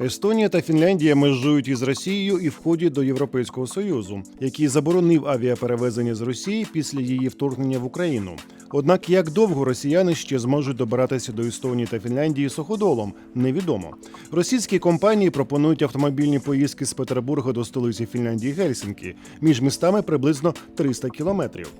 Естонія та Фінляндія межують із Росією і входять до Європейського союзу, який заборонив авіаперевезення з Росії після її вторгнення в Україну. Однак як довго росіяни ще зможуть добиратися до Естонії та Фінляндії суходолом, невідомо. Російські компанії пропонують автомобільні поїздки з Петербурга до столиці Фінляндії Гельсінкі. Між містами приблизно 300 кілометрів.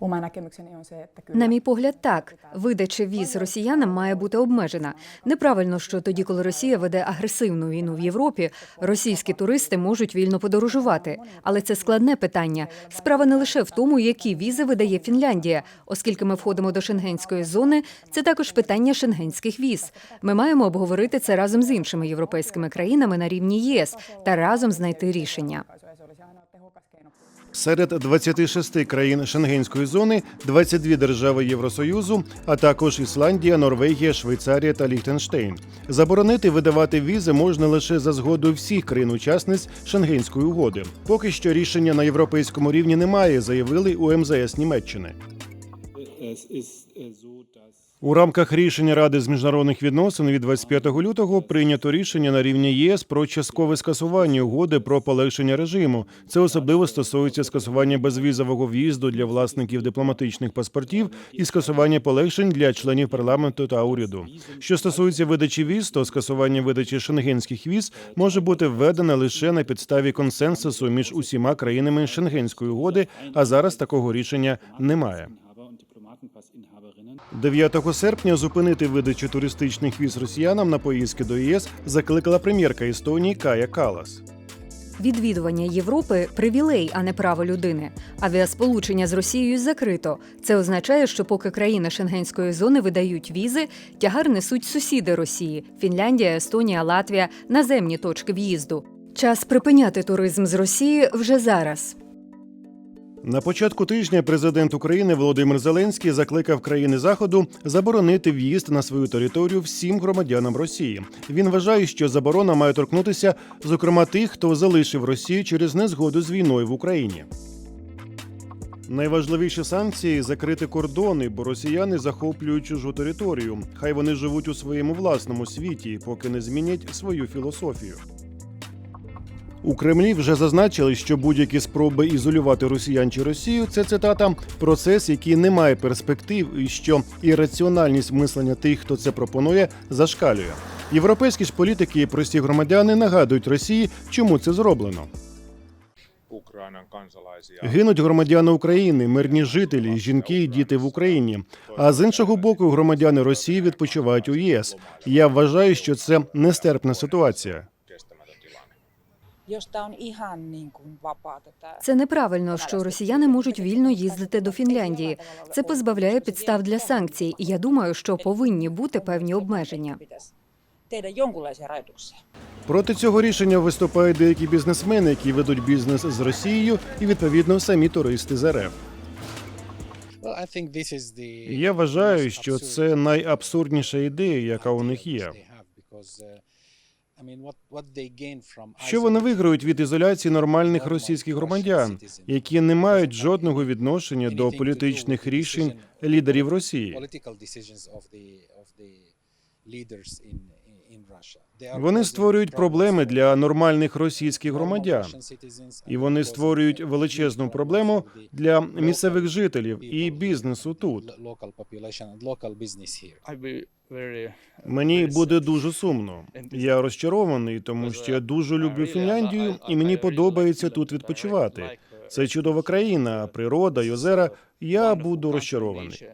Oma näkemykseni on se, että kyllä... На мій погляд, так видача віз росіянам має бути обмежена. Неправильно, що тоді, коли Росія веде агресивну війну в Європі, російські туристи можуть вільно подорожувати. Але це складне питання. Справа не лише в тому, які візи видає Фінляндія, оскільки ми входимо до шенгенської зони. Це також питання шенгенських віз. Ми маємо обговорити це разом з іншими європейськими країнами на рівні ЄС та разом знайти рішення. Серед 26 країн Шенгенської зони 22 держави Євросоюзу, а також Ісландія, Норвегія, Швейцарія та Ліхтенштейн. Заборонити видавати візи можна лише за згодою всіх країн-учасниць Шенгенської угоди. Поки що рішення на європейському рівні немає, заявили у МЗС Німеччини. У рамках рішення Ради з міжнародних відносин від 25 лютого прийнято рішення на рівні ЄС про часткове скасування угоди про полегшення режиму. Це особливо стосується скасування безвізового в'їзду для власників дипломатичних паспортів і скасування полегшень для членів парламенту та уряду. Що стосується видачі віз, то скасування видачі шенгенських віз може бути введене лише на підставі консенсусу між усіма країнами Шенгенської угоди. А зараз такого рішення немає. Inhaber 9 серпня зупинити видачу туристичних віз росіянам на поїздки до ЄС закликала прем'єрка Естонії Кая Калас. Відвідування Європи привілей, а не право людини. Авіасполучення з Росією закрито. Це означає, що поки країни Шенгенської зони видають візи, тягар несуть сусіди Росії Фінляндія, Естонія, Латвія, наземні точки в'їзду. Час припиняти туризм з Росії вже зараз. На початку тижня президент України Володимир Зеленський закликав країни Заходу заборонити в'їзд на свою територію всім громадянам Росії. Він вважає, що заборона має торкнутися, зокрема, тих, хто залишив Росію через незгоду з війною в Україні. Найважливіші санкції закрити кордони, бо росіяни захоплюють чужу територію. Хай вони живуть у своєму власному світі, поки не змінять свою філософію. У Кремлі вже зазначили, що будь-які спроби ізолювати росіян чи Росію це цитата процес, який не має перспектив, і що ірраціональність мислення тих, хто це пропонує, зашкалює. Європейські ж політики і прості громадяни нагадують Росії, чому це зроблено. Гинуть громадяни України, мирні жителі, жінки і діти в Україні. А з іншого боку, громадяни Росії відпочивають у ЄС. Я вважаю, що це нестерпна ситуація. Jos tämä on ihan niin kuin vapaata Це неправильно, що росіяни можуть вільно їздити до Фінляндії. Це позбавляє підстав для санкцій. І я думаю, що повинні бути певні обмеження. Проти цього рішення виступають деякі бізнесмени, які ведуть бізнес з Росією, і відповідно самі туристи з РФ. Я вважаю, що це найабсурдніша ідея, яка у них є. Що вони виграють від ізоляції нормальних російських громадян, які не мають жодного відношення до політичних рішень лідерів Росії? Вони створюють проблеми для нормальних російських громадян, і вони створюють величезну проблему для місцевих жителів і бізнесу тут. very Мені буде дуже сумно. Я розчарований, тому що я дуже люблю Фінляндію, і мені подобається тут відпочивати. Це чудова країна, природа, й озера. Я буду розчарований.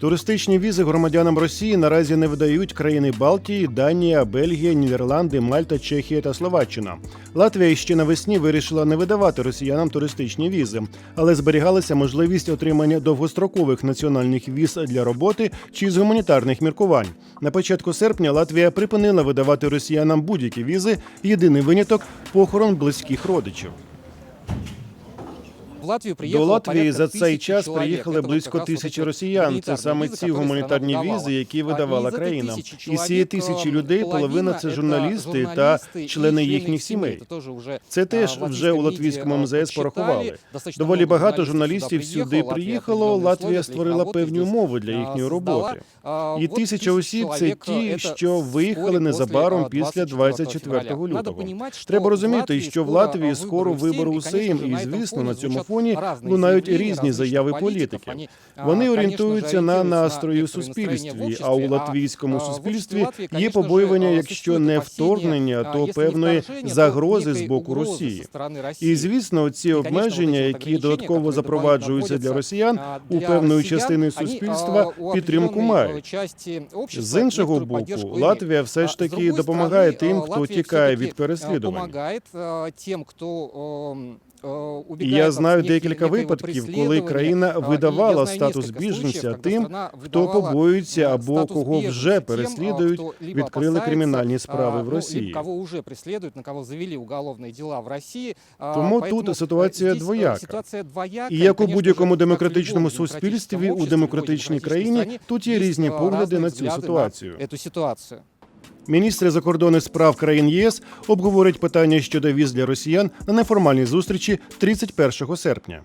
Туристичні візи громадянам Росії наразі не видають країни Балтії, Данія, Бельгія, Нідерланди, Мальта, Чехія та Словаччина. Латвія ще навесні вирішила не видавати росіянам туристичні візи, але зберігалася можливість отримання довгострокових національних віз для роботи чи з гуманітарних міркувань. На початку серпня Латвія припинила видавати росіянам будь-які візи. Єдиний виняток похорон близьких родичів. в Латвию До приехало Латвії порядка за цей тысячи час человек. приїхали Это вот близько как раз вот тисячі эти вот росіян. Це гуманитарные саме визы, ці которые гуманітарні страна візи, выдавала. які А видавала из этой країна. тисячі Із цієї чоловік, тисячі ем, людей половина половина це це журналісти та журналісти і члени члени їхніх їх сімей. сімей. Це теж вже, Це а, теж в вже у латвійському латвійському міді, МЗС почитали. порахували. Достатньо Доволі много багато журналістів журналістів сюди сюди приїхало. приїхало. Латвія Латвія определенні створила условия певні для їх умови для а, їхньої создала. роботи. А, І вот тисяча осіб це чоловік, ті, это що вскоре виїхали після, незабаром а, після 24 24 Надо лютого. понімати, що Треба в розуміти, Латвії що в скоро, Латвії а, скоро вибори вибори у в Сейм, і, Сейм, конечно і же, на звісно этом на фоні цьому звучать фоні разные лунають заявлення різні различних заяви політиків. політиків. Вони, а, Вони конечно орієнтуються же, на орієнтуються на настрої у некоторі настроєння в суспільстві. А обществі, у латвійському а, в суспільстві обществі Латвії, є конечно же, побоювання, а, якщо не существует вторгнення, опасіння, то а, якщо не певної вторження, то загрози з некої боку угрози Росії. зі сторони Росії. І звісно, ці І, конечно, обмеження, вот эти вот які ограничення, додатково які запроваджуються для росіян а, у для певної росіян, частини вони, суспільства, а, у підтримку определенної, мають. часті общества З іншого некотору боку, поддержку имеет. Латвія все А, ж с таки другой допомагає стороны, тим, а, хто Латвія тікає все-таки, від переслідувань. Помагає а, тим, хто ем, е, І убігає я там знаю з некої- декілька некоего випадків, коли преслідування. країна А, і я видавала знаю статус несколько біженця случаїв, тим, коли страна хто видавала, побоюється е, або статус кого біженця вже тим, переслідують, а, хто либо відкрили опасається, кримінальні справи а, в ну, Росії. либо кого уже преследуют, на кого завели уголовные дела в Росії. А, Тому поэтому, тут е, ситуація здесь, е, двояка. Ситуація двояка. І як у конечно будь-якому же, как в демократичному любом суспільстві, демократичному у обществе, демократичній любой країні демократичній тут є стране різні есть, погляди разные на цю взгляды ситуацію. Міністри закордонних справ країн ЄС обговорять питання щодо віз для росіян на неформальній зустрічі 31 серпня.